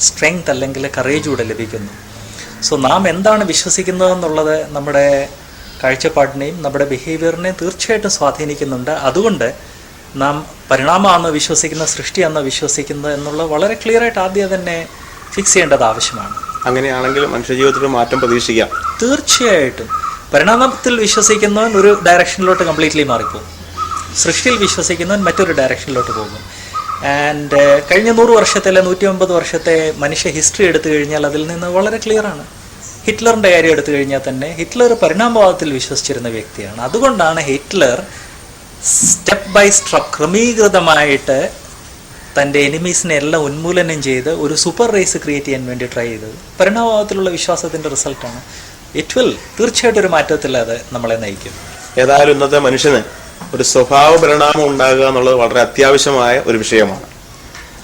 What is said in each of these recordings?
Strength അല്ലെങ്കിൽ courage കൂടെ ലഭിക്കുന്നു. സോ നാം എന്താണ് വിശ്വസിക്കുന്നത് എന്നുള്ളത് നമ്മുടെ കാഴ്ചപ്പാടിനെയും നമ്മുടെ ബിഹേവിയറിനെയും തീർച്ചയായിട്ടും സ്വാധീനിക്കുന്നുണ്ട്. അതുകൊണ്ട് നാം പരിണാമമാണ് വിശ്വസിക്കുന്ന സൃഷ്ടിയാണെന്ന് വിശ്വസിക്കുന്നത് എന്നുള്ളത് വളരെ ക്ലിയർ ആയിട്ട് ആദ്യം തന്നെ ഫിക്സ് ചെയ്യേണ്ടത് ആവശ്യമാണ്. അങ്ങനെയാണെങ്കിൽ മനുഷ്യജീവിതത്തിൽ മാറ്റം പ്രതീക്ഷിക്കാം. തീർച്ചയായിട്ടും. പരിണാമത്തിൽ വിശ്വസിക്കുന്നവൻ ഒരു ഡയറക്ഷനിലോട്ട് കംപ്ലീറ്റ്ലി മാറിപ്പോകും. സൃഷ്ടിയിൽ വിശ്വസിക്കുന്നവൻ മറ്റൊരു ഡയറക്ഷനിലോട്ട് പോകും. ആൻഡ് കഴിഞ്ഞ നൂറ് വർഷത്തെ അല്ലെ നൂറ്റി ഒമ്പത് വർഷത്തെ മനുഷ്യ ഹിസ്റ്ററി എടുത്തു കഴിഞ്ഞാൽ അതിൽ നിന്ന് വളരെ ക്ലിയർ ആണ്. ഹിറ്റ്ലറിന്റെ കാര്യം എടുത്തു കഴിഞ്ഞാൽ തന്നെ ഹിറ്റ്ലർ പരിണാമവാദത്തിൽ വിശ്വസിച്ചിരുന്ന വ്യക്തിയാണ്. അതുകൊണ്ടാണ് ഹിറ്റ്ലർ സ്റ്റെപ്പ് ബൈ സ്റ്റെപ്പ് ക്രമീകൃതമായിട്ട് തന്റെ എനിമീസിനെ എല്ലാം ഉന്മൂലനം ചെയ്ത് ഒരു സൂപ്പർ റേസ് ക്രിയേറ്റ് ചെയ്യാൻ വേണ്ടി ട്രൈ ചെയ്തത്. പരിണാമവാദത്തിലുള്ള വിശ്വാസത്തിന്റെ റിസൾട്ടാണ് ഇറ്റ് വിൽ തീർച്ചയായിട്ടും ഒരു മാറ്റത്തിൽ അത് നമ്മളെ നയിക്കും. ഏതായാലും ഇന്നത്തെ മനുഷ്യന് ഒരു സ്വഭാവ പരിണാമം ഉണ്ടാകുക എന്നുള്ളത് വളരെ അത്യാവശ്യമായ ഒരു വിഷയമാണ്.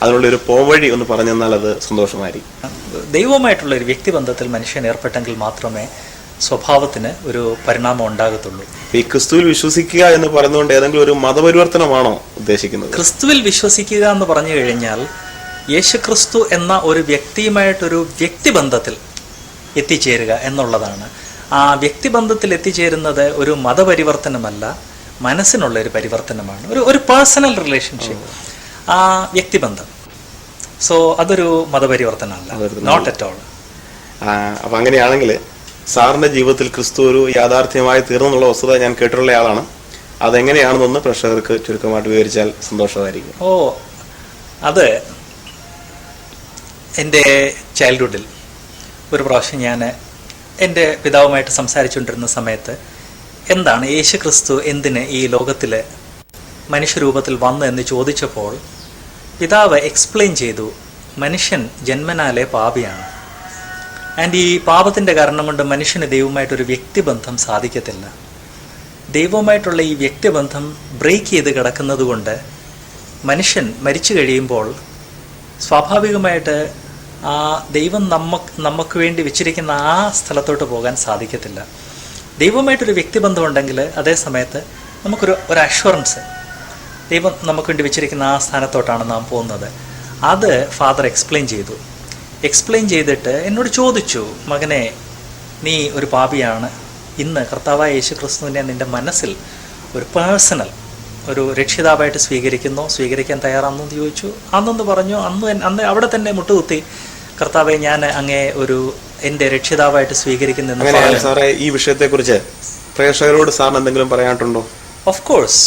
അതിനുള്ള ഒരു പോംവഴി ഒന്ന് പറഞ്ഞു തന്നാൽ അത് സന്തോഷമായിരിക്കും. ദൈവമായിട്ടുള്ള ഒരു വ്യക്തിബന്ധത്തിൽ മനുഷ്യൻ ഏർപ്പെട്ടെങ്കിൽ മാത്രമേ സ്വഭാവത്തിന് ഒരു പരിണാമം ഉണ്ടാകത്തുള്ളൂ. ഈ ക്രിസ്തുവിൽ വിശ്വസിക്കുക എന്ന് പറയുന്നതുകൊണ്ട് ഏതെങ്കിലും ഒരു മതപരിവർത്തനമാണോ ഉദ്ദേശിക്കുന്നത്? ക്രിസ്തുവിൽ വിശ്വസിക്കുക എന്ന് പറഞ്ഞു കഴിഞ്ഞാൽ യേശുക്രിസ്തു എന്ന ഒരു വ്യക്തിയുമായിട്ടൊരു വ്യക്തിബന്ധത്തിൽ എത്തിച്ചേരുക എന്നുള്ളതാണ്. ആ വ്യക്തിബന്ധത്തിൽ എത്തിച്ചേരുന്നത് ഒരു മതപരിവർത്തനമല്ല മനസ്സിനുള്ള ഒരു പരിവർത്തനമാണ്. ഒരു ഒരു പേഴ്സണൽ റിലേഷൻഷിപ്പ് ആ വ്യക്തിബന്ധം. സോ അതൊരു മതപരിവർത്തനമല്ല. നോട്ട് അറ്റ് ഓൾ അപ്പം അങ്ങനെയാണെങ്കിൽ സാറിന്റെ ജീവിതത്തിൽ ക്രിസ്തു ഒരു യാഥാർത്ഥ്യമായി തീർന്നുള്ള വസ്തുത ഞാൻ കേട്ടിട്ടുള്ള ആളാണ്. അതെങ്ങനെയാണെന്നൊന്ന് പ്രേക്ഷകർക്ക് ചുരുക്കമായിട്ട് വിവരിച്ചാൽ സന്തോഷമായിരിക്കും. ഓ അത് എന്റെ ചൈൽഡ്ഹുഡിൽ ഒരു പ്രാവശ്യം ഞാൻ എന്റെ പിതാവുമായിട്ട് സംസാരിച്ചുകൊണ്ടിരുന്ന സമയത്ത് എന്താണ് യേശു ക്രിസ്തു എന്തിന് ഈ ലോകത്തിൽ മനുഷ്യരൂപത്തിൽ വന്നു എന്ന് ചോദിച്ചപ്പോൾ പിതാവ് എക്സ്പ്ലെയിൻ ചെയ്തു മനുഷ്യൻ ജന്മനാലെ പാപിയാണ്. ആൻഡ് ഈ പാപത്തിന്റെ കാരണം കൊണ്ട് മനുഷ്യന് ദൈവമായിട്ടൊരു വ്യക്തിബന്ധം സാധിക്കത്തില്ല. ദൈവവുമായിട്ടുള്ള ഈ വ്യക്തിബന്ധം ബ്രേക്ക് ചെയ്ത് കിടക്കുന്നതുകൊണ്ട് മനുഷ്യൻ മരിച്ചു കഴിയുമ്പോൾ സ്വാഭാവികമായിട്ട് ആ ദൈവം നമ്മ നമുക്ക് വേണ്ടി വെച്ചിരിക്കുന്ന ആ സ്ഥലത്തോട്ട് പോകാൻ സാധിക്കത്തില്ല. ദൈവവുമായിട്ടൊരു വ്യക്തിബന്ധം ഉണ്ടെങ്കിൽ അതേ സമയത്ത് നമുക്കൊരു ഒരു അഷ്വറൻസ് ദൈവം നമുക്ക് വേണ്ടി വെച്ചിരിക്കുന്ന ആ സ്ഥാനത്തോട്ടാണ് നാം പോകുന്നത്. അത് ഫാദർ എക്സ്പ്ലെയിൻ ചെയ്തു. എക്സ്പ്ലെയിൻ ചെയ്തിട്ട് എന്നോട് ചോദിച്ചു മകനെ നീ ഒരു പാപിയാണ്. ഇന്ന് കർത്താവായ യേശു ക്രിസ്തുവിനെ നിന്റെ മനസ്സിൽ ഒരു പേഴ്സണൽ ഒരു രക്ഷിതാവായിട്ട് സ്വീകരിക്കുന്നു. സ്വീകരിക്കാൻ തയ്യാറാണെന്ന് ചോദിച്ചു. അന്നൊന്ന് പറഞ്ഞു അന്ന് അന്ന് അവിടെ തന്നെ മുട്ടുകുത്തി കർത്താവെ ഞാൻ അങ്ങേ ഒരു എന്റെ രക്ഷിതാവായിട്ട് സ്വീകരിക്കുന്നെന്ന് അങ്ങനെയാണ് സാറേ ഈ വിഷയത്തെക്കുറിച്ച് പ്രേക്ഷകരോട് സാറിന് എന്തെങ്കിലും പറയാനുണ്ടോ ഓഫ് കോഴ്സ്